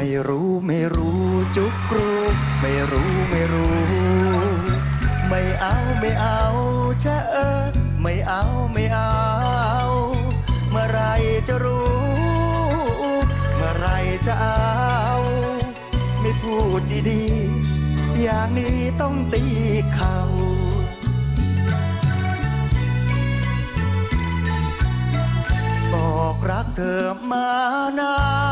ไม่รู้ไม่รู้จุกรูไม่รู้ไม่รู้ ไม่เอาไม่เอาจะเออ ไม่เอาไม่เอา เมื่อไรจะรู้ เมื่อไรจะเอา ไม่พูดดีๆ อย่างนี้ต้องตีเขาบอกรักเธอมานาน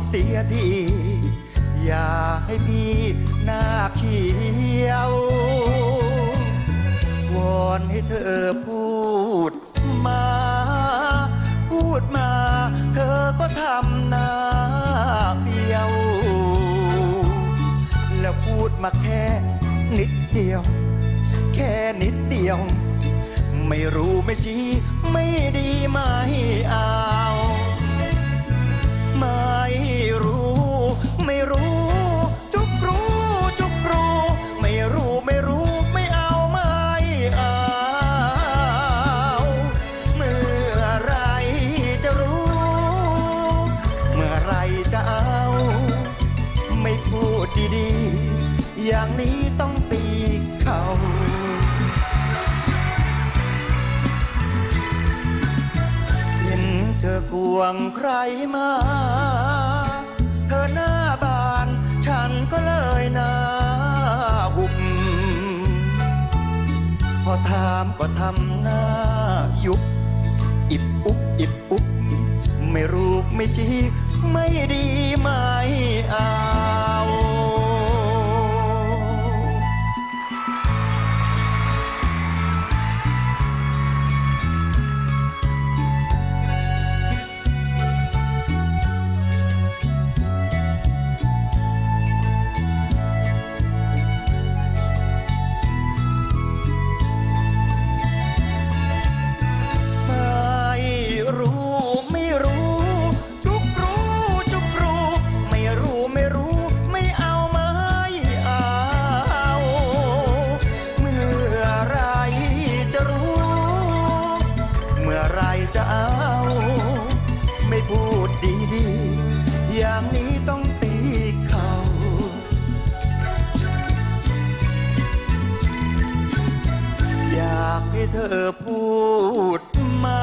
อบเสียที อย่าให้พี่หน้าเขียว วอนให้เธอพูดมา พูดมา เธอก็ทำหน้าเดียว แล้วพูดมาแค่นิดเดียว แค่นิดเดียว ไม่รู้ไม่ชี้ไม่ดีไม่เอาไม่ อย่างนี้ต้องตีเขาเห็นเธอกวงใครมา เธอหน้าบานฉันก็เลยหน้าหุบพอถามก็ทำหน้ายุบอิบอุบอิบอุบไม่รู้ไม่ชี้ไม่ดีไม่อา ที่เธอพูดมา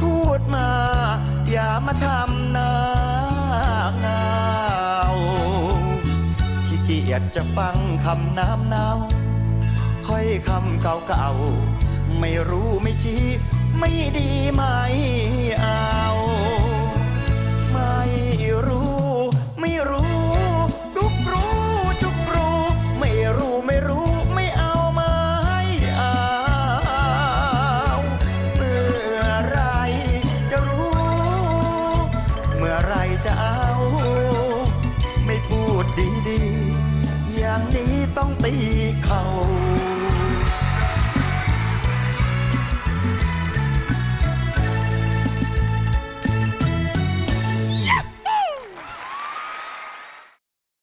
พูดมา อย่ามาทำหน้าเงาขี้เกียจจะฟังคำน้ำเนาค่อยคำเก่าๆ ไม่รู้ไม่ชี้ ไม่ดีไม่อา ตีเขาา